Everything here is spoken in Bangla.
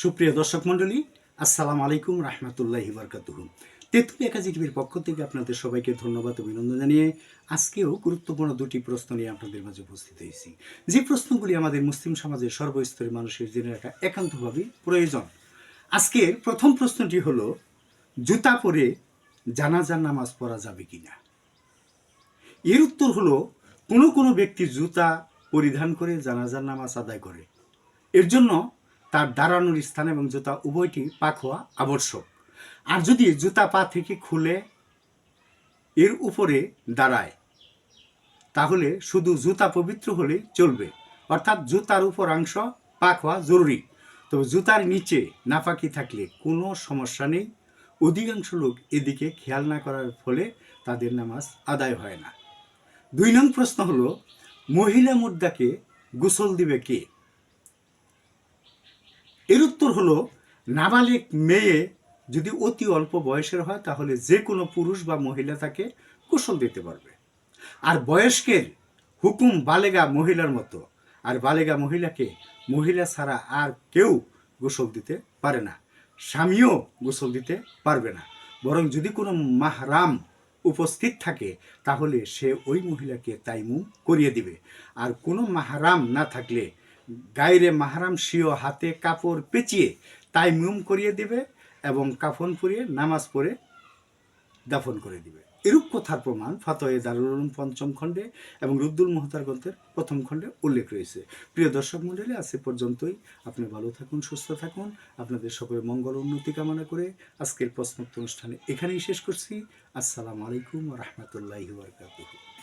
সুপ্রিয় দর্শক মণ্ডলী, আসসালামু আলাইকুম রহমতুল্লাহি বরকাতুহু। তেঁতুল একাজি টিভির পক্ষ থেকে আপনাদের সবাইকে ধন্যবাদ অভিনন্দন জানিয়ে আজকেও গুরুত্বপূর্ণ দুটি প্রশ্ন নিয়ে আপনাদের মাঝে উপস্থিত হয়েছি। যে প্রশ্নগুলি আমাদের মুসলিম সমাজের সর্বস্তরের মানুষের জেনে রাখা একান্তভাবে প্রয়োজন। আজকের প্রথম প্রশ্নটি হলো, জুতা পরে জানাজার নামাজ পড়া যাবে কিনা? এর উত্তর হলো, কোনো কোনো ব্যক্তি জুতা পরিধান করে জানাজার নামাজ আদায় করে। এর জন্য তার দাঁড়ানোর স্থান এবং জুতা উভয়টি পাক হওয়া আবশ্যক। আর যদি জুতা পা থেকে খুলে এর উপরে দাঁড়ায়, তাহলে শুধু জুতা পবিত্র হলেই চলবে। অর্থাৎ জুতার উপর অংশ পাক হওয়া জরুরি। তবে জুতার নিচে নাপাকি থাকলে কোনো সমস্যা নেই। অধিকাংশ লোক এদিকে খেয়াল না করার ফলে তাদের নামাজ আদায় হয় না। দুই নং প্রশ্ন হলো, মহিলা মুদ্রাকে গোসল দিবে কে? এর উত্তর হলো, নাবালিক মেয়ে যদি অতি অল্প বয়সের হয়, তাহলে যে কোনো পুরুষ বা মহিলা তাকে গোসল দিতে পারবে। আর বয়স্কের হুকুম বালেগা মহিলার মতো। আর বালেগা মহিলাকে মহিলা ছাড়া আর কেউ গোসল দিতে পারে না। স্বামীও গোসল দিতে পারবে না। বরং যদি কোনো মাহরাম উপস্থিত থাকে, তাহলে সে ওই মহিলাকে তাইমুম করিয়ে দিবে। আর কোনো মাহারাম না থাকলে গায়েরে মাহারাম সিও হাতে কাপড় পেঁচিয়ে তাই মুম করিয়ে দিবে এবং কাফন পরিয়ে নামাজ পড়ে দাফন করে দিবে। এরূপ কথার প্রমাণ ফতয়ে দারুল পঞ্চম খণ্ডে এবং রুদ্দুল মোহতার গ্রন্থের প্রথম খণ্ডে উল্লেখ রয়েছে। প্রিয় দর্শক মণ্ডলী, আজ পর্যন্তই। আপনি ভালো থাকুন, সুস্থ থাকুন। আপনাদের সকলের মঙ্গল উন্নতি কামনা করে আজকের প্রশ্নোত্তর অনুষ্ঠানে এখানেই শেষ করছি। আসসালামু আলাইকুম রহমতুল্লাহি বরকাতুহু।